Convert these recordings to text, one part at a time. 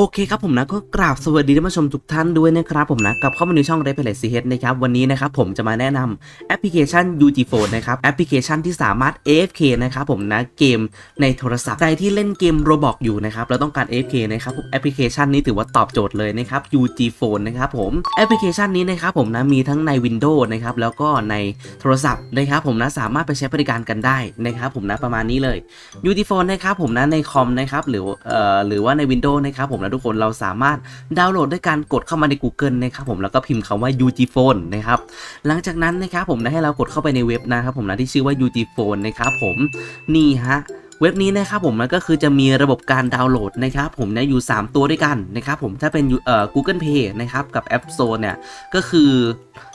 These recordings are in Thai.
โอเคครับผมนะก็กราบสวัสดีท่านผู้ชมทุกท่านด้วยนะครับผมนะกลับเข้ามาในช่อง r e p l a y CH นะครับวันนี้นะครับผมจะมาแนะนำแอปพลิเคชัน UG Phone นะครับแอปพลิเคชันที่สามารถ AFK นะครับผมนะเกมในโทรศัพท์ใครที่เล่นเกม Roblox อยู่นะครับแล้วต้องการ AFK นะครับแอปพลิเคชันนี้ถือว่าตอบโจทย์เลยนะครับ UG Phone นะครับผมแอปพลิเคชันนี้นะครับผมนะมีทั้งใน Windows นะครับแล้วก็ในโทรศัพท์นะครับผมนะสามารถไปใช้บริการกันได้นะครับผมนะประมาณนี้เลยยูทีโฟนนะครับผมนะในคอมนะครับหรือเอ่อหรือว่าใน Windows นะครับผมนะทุกคนเราสามารถดาวน์โหลดด้วยการกดเข้ามาใน Google นะครับผมแล้วก็พิมพ์คำว่า UG Phone นะครับหลังจากนั้นนะครับผมนะให้เรากดเข้าไปในเว็บนะครับผมนะที่ชื่อว่า UG Phone นะครับผมนี่ฮะ เว็บนี้นะครับผมมันก็คือจะมีระบบการดาวน์โหลดนะครับผมเนี่ยอยู่ 3 ตัวด้วยกันนะครับผมถ้าเป็นเอ่อ Google Play นะครับกับ App Store เนี่ยก็คือ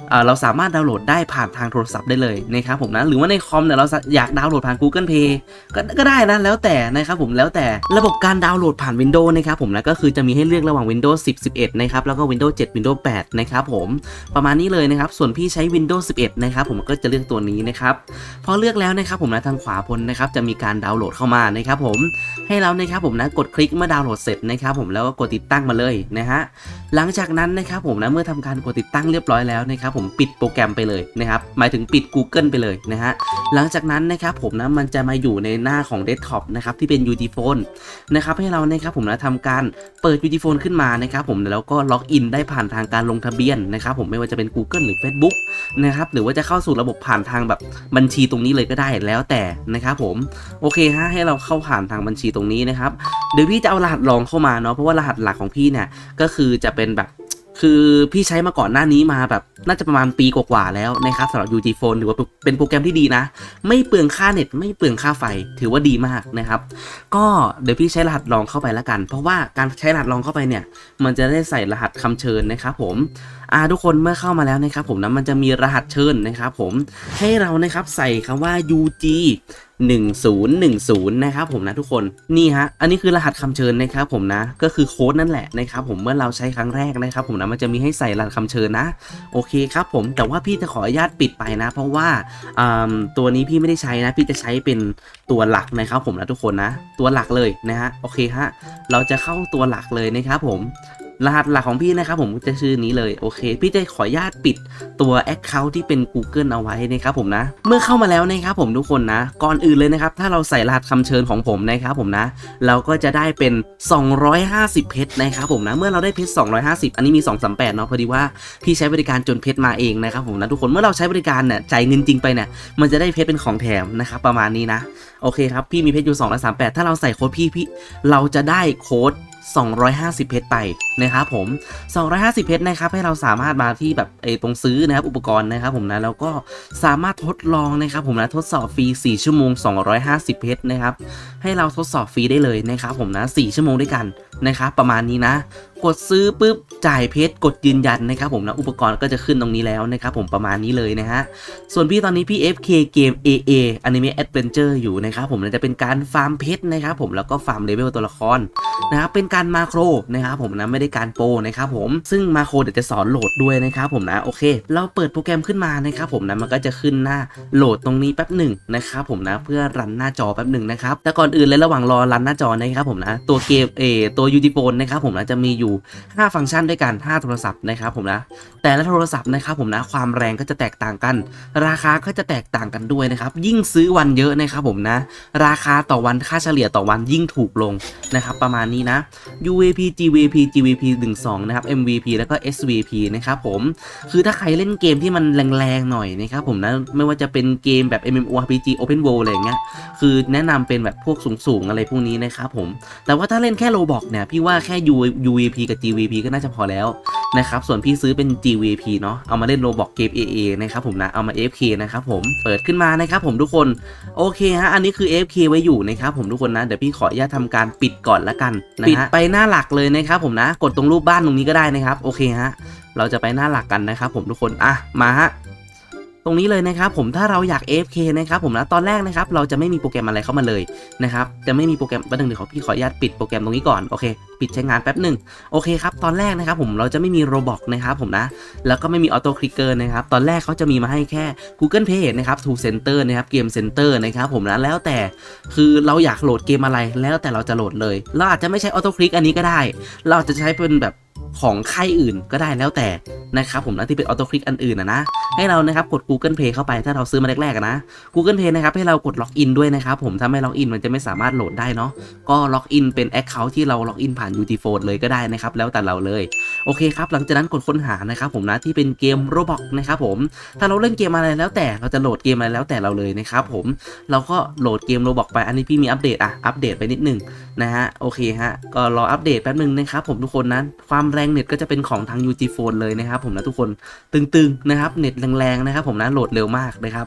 เอ่อเราสามารถดาวน์โหลดได้ผ่านทางโทรศัพท์ได้เลยนะครับผมนะหรือว่าในคอมเนี่ยเราอยากดาวน์โหลดผ่าน Google Play ก็ก็ได้นะแล้วแต่นะครับผมแล้วแต่ระบบการดาวน์โหลดผ่าน Windows นะครับผมนะก็คือจะมีให้เลือกระหว่าง Windows 10 11นะครับแล้วก็ Windows 7 Windows 8นะครับผมประมาณนี้เลยนะครับส่วนพี่ใช้ Windows 11นะครับผมก็จะเลือกตัวนี้นะครับพอเลือกแล้วนะครับผมนะทางขวาบนนะครับจะมีการดาวน์โหลดเข้ามานะครับผมให้เรานะครับผมนะกดคลิกเมื่อดาวน์โหลดเสร็จนะครับผมแล้วก็กดติดตั้งมาเลยนะฮะหลังจากนั้นนะครับผมนะเมื่อทำการกดติดตั้งเรียบร้อยแล้วนะครับผมปิดโปรแกรมไปเลยนะครับหมายถึงปิด Google ไปเลยนะฮะหลังจากนั้นนะครับผมนะมันจะมาอยู่ในหน้าของเดสก์ท็อปนะครับที่เป็น UT Phone นะครับให้เรานะครับผมนะทำการเปิด UT Phone ขึ้นมานะครับผมแล้วก็ล็อกอินได้ผ่านทางการลงทะเบียนนะครับผมไม่ว่าจะเป็น Google หรือ Facebook นะครับหรือว่าจะเข้าสู่ระบบผ่านทางแบบบัญชีตรงนี้เลยก็ได้แล้วแต่นะครับผมโอเคฮะให้เราเข้าผ่านทางบัญชีตรงนี้นะครับเดี๋ยวพี่จะเอารหัสรองเข้ามาเนาะเพราะว่ารหัสหลักของพี่เนี่ยก็คือจะเป็นแบบคือพี่ใช้มาก่อนหน้านี้มาแบบ น่าจะประมาณปีกว่าๆแล้วนะครับสำหรับ UG Phone ถือว่าเป็นโปรแกรมที่ดีนะ ไม่เปลืองค่าเน็ต ไม่เปลืองค่าไฟ ถือว่าดีมากนะครับ ก็เดี๋ยวพี่ใช้รหัสรองเข้าไปแล้วกัน เพราะว่าการใช้รหัสรองเข้าไปเนี่ย มันจะได้ใส่รหัสคำเชิญนะครับผมอ่าทุกคนเมื่อเข้ามาแล้วนะครับผมนะมันจะมีรหัสเชิญนะครับผมให้เรานะครับใส่คำว่า UG 1010 นะครับผมนะทุกคนนี่ฮะอันนี้คือรหัสคำเชิญนะครับผมนะก็คือโค้ดนั่นแหละนะครับผมเมื่อเราใช้ครั้งแรกนะครับผมนะมันจะมีให้ใส่รหัสคำเชิญนะโอเคครับผมแต่ว่าพี่จะขออนุญาตปิดไปนะ เพราะว่าอ่าตัวนี้พี่ไม่ได้ใช้นะ พี่จะใช้เป็นตัวหลักนะครับผมนะทุกคนนะ ตัวหลักเลยนะฮะโอเคฮะเราจะเข้าตัวหลักเลยนะครับผม รหัสหลักของพี่นะครับผมจะชื่อนี้เลยโอเค พี่จะขออนุญาตปิดตัว Account ที่เป็น Google เอาไว้นะครับผมนะ เมื่อเข้ามาแล้วนะครับผมทุกคนนะ ก่อนอื่นเลยนะครับ ถ้าเราใส่รหัสคำเชิญของผมนะครับผมนะ เราก็จะได้เป็น 250 เพชรนะครับผมนะ เมื่อเราได้เพชร 250 อันนี้มี 238 เนาะพอดีว่าพี่ใช้บริการจนเพชรมาเองนะครับผมนะทุกคนเมื่อเราใช้บริการเนี่ยจ่ายเงินจริงไปเนี่ยมันจะได้เพชรเป็นของแถมนะครับประมาณนี้นะโอเคครับพี่มีเพชรอยู่238 ถ้าเราใส่โค้ดพี่พี่เราจะได้โค้ด 250 เพชรไปนะครับผม 250 เพชรนะครับให้เราสามารถมาที่แบบเออตรงซื้อนะครับอุปกรณ์นะครับผมนะแล้วก็สามารถทดลองนะครับผมนะทดสอบฟรี 4 ชั่วโมง 250 เพชรนะครับให้เราทดสอบฟรีได้เลยนะครับผมนะ 4 ชั่วโมงด้วยกันนะครับประมาณนี้นะ กดซื้อปุ๊บจ่ายเพชรกดยืนยันนะครับผมนะอุปกรณ์ก็จะขึ้นตรงนี้แล้วนะครับผมประมาณนี้เลยนะฮะ ส่วนพี่ตอนนี้พี่ FK เกม AA Anime Adventure อยู่นะครับผมจะเป็นการฟาร์มเพชรนะครับผมแล้วก็ฟาร์มเลเวลตัวละครนะครับเป็นการมาโครนะครับผมนะไม่ได้การโปรนะครับผมซึ่งมาโครเดี๋ยวจะสอนโหลดด้วยนะครับผมนะโอเค เราเปิดโปรแกรมขึ้นมานะครับผมนะมันก็จะขึ้นหน้าโหลดตรงนี้แป๊บหนึ่งนะครับผมนะเพื่อรันหน้าจอแป๊บหนึ่งนะครับแต่ก่อนอื่นเลยระหว่างรอรันหน้าจอนะครับผมนะตัวเกมเอตัวยูทิโฟนนะครับผมนะจะมีอยู่5 ฟังก์ชันด้วยกัน 5 โทรศัพท์นะครับผมนะ แต่ละโทรศัพท์นะครับผมนะ ความแรงก็จะแตกต่างกัน ราคาก็จะแตกต่างกันด้วยนะครับ ยิ่งซื้อวันเยอะนะครับผมนะ ราคาต่อวันค่าเฉลี่ยต่อวันยิ่งถูกลงนะครับประมาณนี้นะ UVP GVP GVP 12นะครับ MVP แล้วก็ SVP นะครับผม คือถ้าใครเล่นเกมที่มันแรงๆหน่อยนะครับผมนะ ไม่ว่าจะเป็นเกมแบบ MMORPG Open World อะไรเงี้ย คือแนะนำเป็นแบบพวกสูงๆอะไรพวกนี้นะครับผม แต่ว่าถ้าเล่นแค่โลบอกเนี่ย พี่ว่าแค่ U- UVP กับ GVP ก็น่าจะพอแล้วนะครับ ส่วนพี่ซื้อเป็น GVP เนาะ เอามาเล่นโลบอกเกม AA นะครับผมนะ เอามา FK นะครับผม เปิดขึ้นมานะครับผมทุกคน โอเคฮะ อันนี้คือ FK ไว้อยู่นะครับผมทุกคนนะ เดี๋ยวพี่ขออนุญาตทำการปิดก่อนละกันนะฮะปิดไปหน้าหลักเลยนะครับผมนะ กดตรงรูปบ้านตรงนี้ก็ได้นะครับ โอเคฮะ เราจะไปหน้าหลักกันนะครับผมทุกคน อะ มาฮะ ตรงนี้เลยนะครับผมถ้าเราอยาก AFK นะครับผมนะตอนแรกนะครับเราจะไม่มีโปรแกรมอะไรเข้ามาเลยนะครับจะไม่มีโปรแกรมแป๊บนึงเดี๋ยวขอพี่ขออนุญาตปิดโปรแกรมตรงนี้ก่อนโอเคปิดใช้งานแป๊บหนึ่งโอเคครับตอนแรกนะครับผมเราจะไม่มีโรบอกนะครับผมนะแล้วก็ไม่มีออโต้คลิกเกอร์นะครับตอนแรกเขาจะมีมาให้แค่ Google Play นะครับ Tool Center นะครับเกม Center นะครับผมนะแล้วแต่คือเราอยากโหลดเกมอะไรแล้วแต่เราจะโหลดเลย เราอาจจะไม่ใช้ออโต้คลิกอันนี้ก็ได้ เราอาจจะใช้เป็นแบบ ของค่ายอื่นก็ได้แล้วแต่นะครับผมนะที่เป็นออโต้คลิกอันอื่นนะนะให้เรานะครับกด Google Play เข้าไปถ้าเราซื้อมาแรกๆนะ Google Play นะครับให้เรากดล็อกอินด้วยนะครับผมถ้าไม่ล็อกอินมันจะไม่สามารถโหลดได้เนาะก็ล็อกอินเป็น Account ที่เราล็อกอินผ่าน UT Phone เลยก็ได้นะครับแล้วแต่เราเลยโอเคครับหลังจากนั้นกดค้นหานะครับผมนะที่เป็นเกม Roblox นะครับผมถ้าเราเล่นเกมอะไรแล้วแต่เราจะโหลดเกมอะไรแล้วแต่เราเลยนะครับผมเราก็โหลดเกม Roblox ไปอันนี้พี่มีอัปเดตอะอัปเดตไปนิดนึงนะฮะโอเคฮะก็รออัปเดตแป๊บนึงนะครับผมทุกคนนะความแรงเน็ตก็จะเป็นของทาง UT Phone เลยนะครับผมนะทุกคนตึงๆนะครับเน็ตแรงๆนะครับผมนะโหลดเร็วมากนะครับ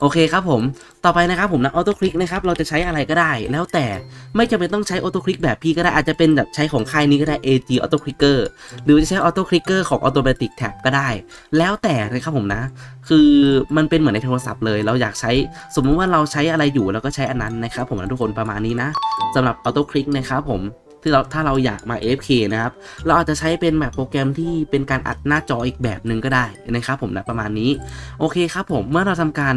โอเคครับผมต่อไปนะครับผมนะออโต้คลิกนะครับเราจะใช้อะไรก็ได้ แล้วแต่ไม่จำเป็นต้องใช้ออโต้คลิกแบบพี่ก็ได้อาจจะเป็นแบบใช้ของค่ายนี้ก็ได้ AG Auto Clicker หรือจะใช้ออโต้คลิกเกอร์ของ Automatic Tab ก็ได้ แล้วแต่นะครับผมนะ คือมันเป็นเหมือนในโทรศัพท์เลย เราอยากใช้สมมุติว่าเราใช้อะไรอยู่เราก็ใช้อันนั้นนะครับผมนะทุกคนประมาณนี้นะสำหรับออโต้คลิกนะครับผม ที่เราถ้าเราอยากมา AFK นะครับ เราอาจจะใช้เป็นแบบโปรแกรมที่เป็นการอัดหน้าจออีกแบบหนึ่งก็ได้นะครับผมนะประมาณนี้ โอเคครับผมเมื่อเราทำการ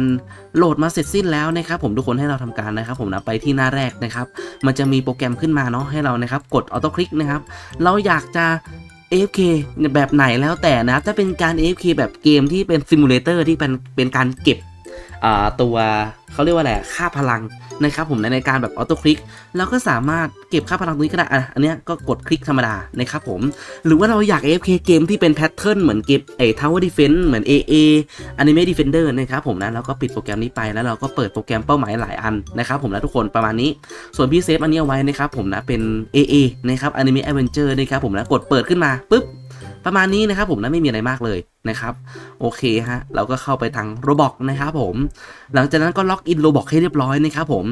โหลดมาเสร็จสิ้นแล้วนะครับผมทุกคนให้เราทำการนะครับผมนะไปที่หน้าแรกนะครับ มันจะมีโปรแกรมขึ้นมาเนาะให้เรานะครับกดออโต้คลิกนะครับ เราอยากจะ AFK แบบไหนแล้วแต่นะครับถ้าเป็นการ AFK แบบเกมที่เป็นซิมูเลเตอร์ที่เป็นเป็นการเก็บ ตัวเขาเรียกว่าอะไรค่าพลังนะครับผมในในการแบบออโต้คลิกเราก็สามารถเก็บค่าพลังตรงนี้ก็ได้อันนี้ก็กดคลิกธรรมดานะครับผมหรือว่าเราอยาก AFK เกมที่เป็นแพทเทิร์นเหมือนเกมไอ้ Tower Defense เหมือน AA Anime Defender นะครับผมนะแล้วก็ปิดโปรแกรมนี้ไปแล้วเราก็เปิดโปรแกรมเป้าหมายหลายอันนะครับผมนะทุกคนประมาณนี้ ส่วนพี่เซฟอันนี้เอาไว้นะครับผมนะเป็น AA นะครับ Anime Adventure นะครับผมนะกดเปิดขึ้นมาปุ๊บประมาณนี้นะครับผมนะไม่มีอะไรมากเลย นะครับโอเคฮะเราก็เข้าไปทางโรบอกนะครับผม หลังจากนั้นก็ล็อกอินโรบอกให้เรียบร้อยนะครับผม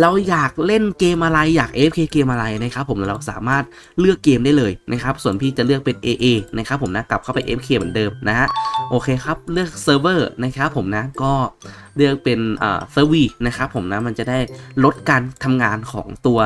เราอยากเล่นเกมอะไรอยาก AFK เกมอะไรนะครับผมเราสามารถเลือกเกมได้เลยนะครับส่วนพี่จะเลือกเป็น AA นะครับผมนะกลับเข้าไป AFK เหมือนเดิมนะฮะโอเคครับเลือกเซิร์ฟเวอร์นะครับผมนะก็เลือกเป็นอ่าเซิร์วีนะครับผมนะมันจะได้ลดการทำงานของตัว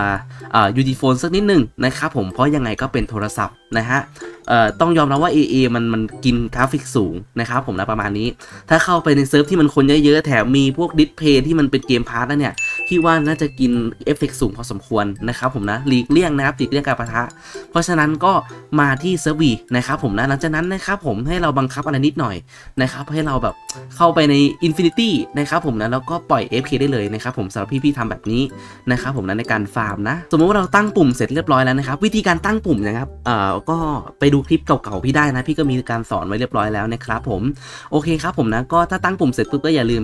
อ่า u t โฟนสักนิดหนึ่งนะครับผมเพราะยังไงก็เป็นโทรศัพท์นะฮะเอ่อต้องยอมรับว่า AA มันมันกินกราฟิกสูงนะครับผมนะประมาณนี้ ถ้าเข้าไปในเซิร์ฟที่มันคนเยอะๆแถมมีพวกดิสเพย์ที่มันเป็นเกมพาร์ทแล้วเนี่ยที่ว่าน่าจะกินเอฟเฟกสูงพอสมควรนะครับผมนะหลีกเลี่ยงนะครับหลีกเลี่ยงการปะทะ เพราะฉะนั้นก็มาที่เซิร์ฟวีนะครับผมนะหลังจากนั้นนะครับผมให้เราบังคับอะไรนิดหน่อยนะครับให้เราแบบเข้าไปใน Infinity นะครับผมนะแล้วก็ปล่อย FK ได้เลยนะครับผมสำหรับพี่ๆทำแบบนี้นะครับผมนะในการฟาร์มนะสมมติว่าเราตั้งปุ่มเสร็จเรียบร้อยแล้วนะครับวิธีการตั้งปุ่มนะครับเอ่อก็ไปดูคลิปเก่าๆพี่ได้นะ พี่ก็มีการสอนไว้เรียบร้อยแล้วนะครับผมโอเคครับผมนะก็ถ้าตั้งปุ่มเสร็จปุ๊บก็อย่าลืม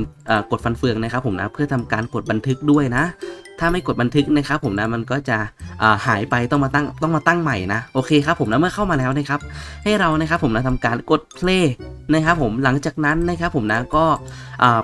กดฟันเฟืองนะครับผมนะเพื่อทำการกดบันทึกด้วยนะ ถ้าไม่กดบันทึกนะครับผมนะมันก็จะาหายไปต้องมาตั้งต้องมาตั้งใหม่นะโอเคครับผมนะเมื่อเข้ามาแล้วนะครับ ให้เรานะครับผมนะทำการกด play นะครับผมหลังจากนั้นนะครับผมนะก็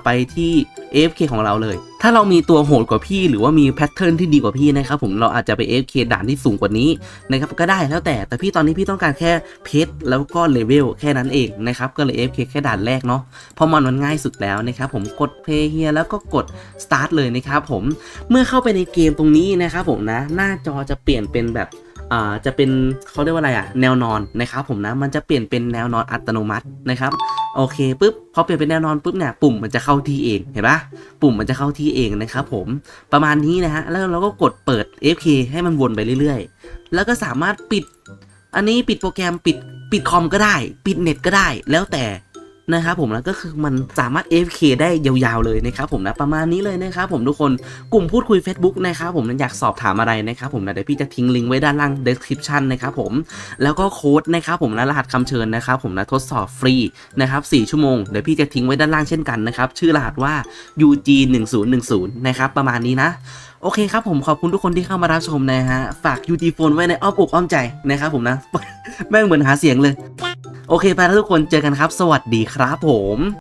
ไปที่ AFK ของเราเลย ถ้าเรามีตัวโหดกว่าพี่ หรือว่ามีแพทเทิร์นที่ดีกว่าพี่นะครับผมเราอาจจะไป AFK ด่านที่สูงกว่านี้นะครับก็ได้แล้วแต่แต่พี่ตอนนี้พี่ต้องการแค่เพชรแล้วก็เลเวลแค่นั้นเองนะครับก็เลย AFK แค่ด่านแรกเนาะเพราะมันมันง่ายสุดแล้วนะครับผมกด play here แล้วก็กด start เลยนะครับผมเมื่อเข้าไปในเกมตรงนี้นะครับผมนะ หน้าจอจะเปลี่ยนเป็นแบบอ่าจะเป็นเขาเรียกว่าอะไรอะแนวนอนนะครับผมนะมันจะเปลี่ยนเป็นแนวนอนอัตโนมัตินะครับโอเคปุ๊บพอเปลี่ยนเป็นแนวนอนปุ๊บเนี่ยปุ่มมันจะเข้าที่เองเห็นปะปุ่มมันจะเข้าที่เองนะครับผมประมาณนี้นะฮะแล้วเราก็กดเปิด FK ให้มันวนไปเรื่อยๆ แล้วก็สามารถปิด อันนี้ปิดโปรแกรมปิดปิดคอมก็ได้ ปิดเน็ตก็ได้ แล้วแต่ นะครับผมแล้วก็คือมันสามารถ AFK ได้ยาวๆเลยนะครับผมนะประมาณนี้เลยนะครับผมทุกคนกลุ่มพูดคุย Facebook นะครับผมอยากสอบถามอะไรนะครับผมนะเดี๋ยวพี่จะทิ้งลิงก์ไว้ด้านล่าง description นะครับผมแล้วก็โค้ดนะครับผมนะรหัสคำเชิญนะครับผมนะทดสอบฟรีนะครับ4ชั่วโมงเดี๋ยวพี่จะทิ้งไว้ด้านล่างเช่นกันนะครับชื่อรหัสว่า UG 1 0 1 0นะครับประมาณนี้นะโอเคครับผมขอบคุณทุกคนที่เข้ามารับชมนะฮะ ฝาก UT Phone ไว้ในอ้อมอกอ้อมใจนะครับผมนะ แม่งเหมือนหาเสียงเลย โอเคไปแล้วทุกคนเจอกันครับ สวัสดีครับผม